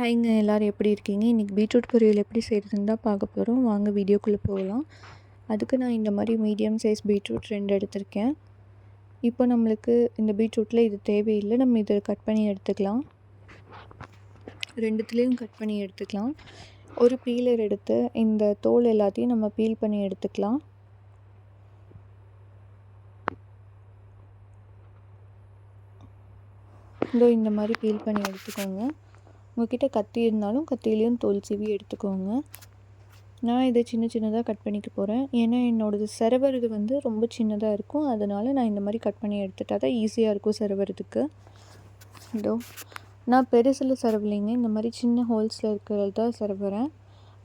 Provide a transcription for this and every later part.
ஹைங்க எல்லோரும் எப்படி இருக்கீங்க? இன்றைக்கி பீட்ரூட் பொரியல் எப்படி செய்கிறதுன்னு தான் பார்க்க போகிறோம் வாங்க வீடியோக்குள்ளே போகலாம். அதுக்கு நான் இந்த மாதிரி மீடியம் சைஸ் பீட்ரூட் ரெண்டு எடுத்திருக்கேன். இப்போ நம்மளுக்கு இந்த பீட்ரூட்டில் இது தேவையில்லை. நம்ம இதை கட் பண்ணி எடுத்துக்கலாம். ரெண்டுத்துலேயும் கட் பண்ணி எடுத்துக்கலாம். ஒரு பீலர் எடுத்து இந்த தோல் எல்லாத்தையும் நம்ம பீல் பண்ணி எடுத்துக்கலாம். இதோ இந்த மாதிரி பீல் பண்ணி எடுத்துக்கோங்க. உங்ககிட்ட கத்தி இருந்தாலும் கத்திலையும் தோல் சீவி எடுத்துக்கோங்க. நான் இதை சின்ன சின்னதாக கட் பண்ணிக்க போகிறேன் ஏன்னா என்னோடது செரவறது வந்து ரொம்ப சின்னதாக இருக்கும். அதனால் நான் இந்த மாதிரி கட் பண்ணி எடுத்துட்டால் தான் ஈஸியாக இருக்கும் செரவறதுக்கு. இதோ நான் பெருசில் செரவலைங்க. இந்த மாதிரி சின்ன ஹோல்ஸில் இருக்கிறது தான் செரவுறேன்.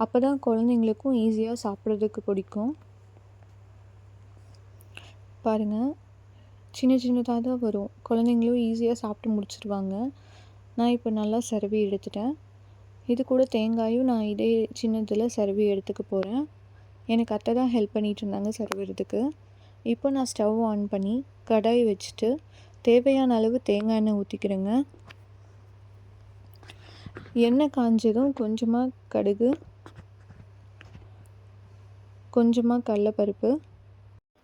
அப்போ தான் குழந்தைங்களுக்கும் ஈஸியாக சாப்பிட்றதுக்கு பிடிக்கும். பாருங்கள் சின்ன சின்னதாக தான் வரும். குழந்தைங்களும் ஈஸியாக சாப்பிட்டு முடிச்சிருவாங்க. நான் இப்போ நல்லா சருவி எடுத்துட்டேன். இது கூட தேங்காயும் நான் இதே சின்னதில் சருவி எடுத்துக்க போகிறேன் எனக்கு அத்தை தான் ஹெல்ப் பண்ணிகிட்டு இருந்தாங்க சருவுறதுக்கு. இப்போ நான் ஸ்டவ் ஆன் பண்ணி கடாய் வச்சுட்டு தேவையான அளவு தேங்காய் எண்ணெய் ஊற்றிக்கிறேங்க எண்ணெய் காஞ்சதும் கொஞ்சமாக கடுகு கொஞ்சமாக கடலப்பருப்பு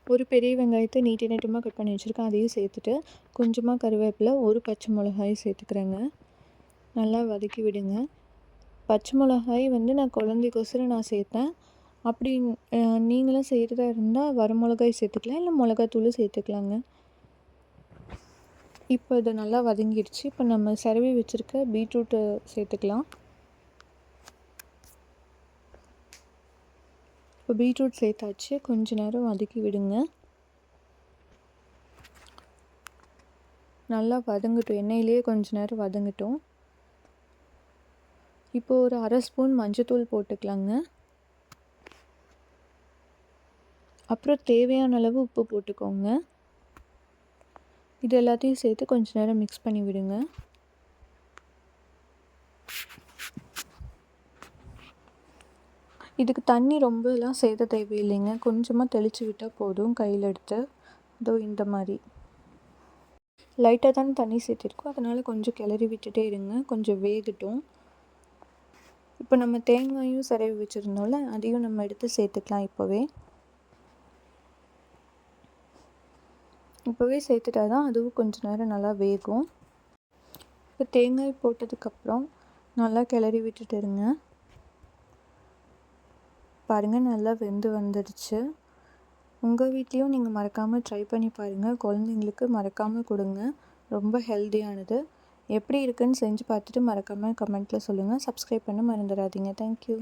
ஒரு பெரிய வெங்காயத்தை நீட்டி நீட்டமாக கட் பண்ணி வச்சுருக்கேன். அதையும் சேர்த்துட்டு கொஞ்சமாக கருவேப்பிலை ஒரு பச்சை மிளகாயும் சேர்த்துக்கிறேங்க. நல்லா வதக்கி விடுங்க. பச்சை மிளகாய் வந்து நான் குழந்தைக்கொசரம் நான் சேர்த்தேன். அப்படி நீங்களும் செய்கிறதா இருந்தால் வர மிளகாய் சேர்த்துக்கலாம் இல்லை மிளகாத்தூள் சேர்த்துக்கலாங்க. இப்போ இதை நல்லா வதங்கிடுச்சு. இப்போ நம்ம செரவி வச்சுருக்க பீட்ரூட்டை சேர்த்துக்கலாம். இப்போ பீட்ரூட் சேர்த்தாச்சு. கொஞ்ச நேரம் வதக்கி விடுங்க. நல்லா வதங்கட்டும். எண்ணெயிலேயே கொஞ்ச நேரம் வதங்கட்டும். இப்போ ஒரு அரை ஸ்பூன் மஞ்சத்தூள் போட்டுக்கலாங்க. அப்புறம் தேவையான அளவு உப்பு போட்டுக்கோங்க. இது எல்லாத்தையும் சேர்த்து கொஞ்ச நேரம் மிக்ஸ் பண்ணி விடுங்க. இதுக்கு தண்ணி ரொம்பலாம் சேர்த்த தேவையில்லைங்க. கொஞ்சமாக தெளித்து விட்டால் போதும் கையில் எடுத்து. இதோ இந்த மாதிரி. லைட்டாக தானே தண்ணி சேர்த்திருக்கோம். அதனால் கொஞ்சம் கிளறி விட்டுட்டே இருங்க. கொஞ்சம் வேகட்டும். இப்போ நம்ம தேங்காயும் சிறவி வச்சுருந்தோம்ல அதையும் நம்ம எடுத்து சேர்த்துக்கலாம் இப்போவே. இப்போவே சேர்த்துட்டா தான் அதுவும் கொஞ்சம் நேரம் நல்லா வேகும். இப்போ தேங்காய் போட்டதுக்கப்புறம் நல்லா கிளறி விட்டுட்டு இருங்க. பாருங்கள் நல்லா வெந்து வந்துடுச்சு. உங்கள் வீட்லேயும் நீங்கள் மறக்காமல் ட்ரை பண்ணி பாருங்கள் குழந்தைங்களுக்கு மறக்காமல் கொடுங்க. ரொம்ப ஹெல்த்தியானது எப்படி இருக்குன்னு செஞ்சு பார்த்துட்டு மறக்காமல் கமெண்ட்டில் சொல்லுங்கள் சப்ஸ்கிரைப் பண்ண மறந்துடாதீங்க. தேங்க்யூ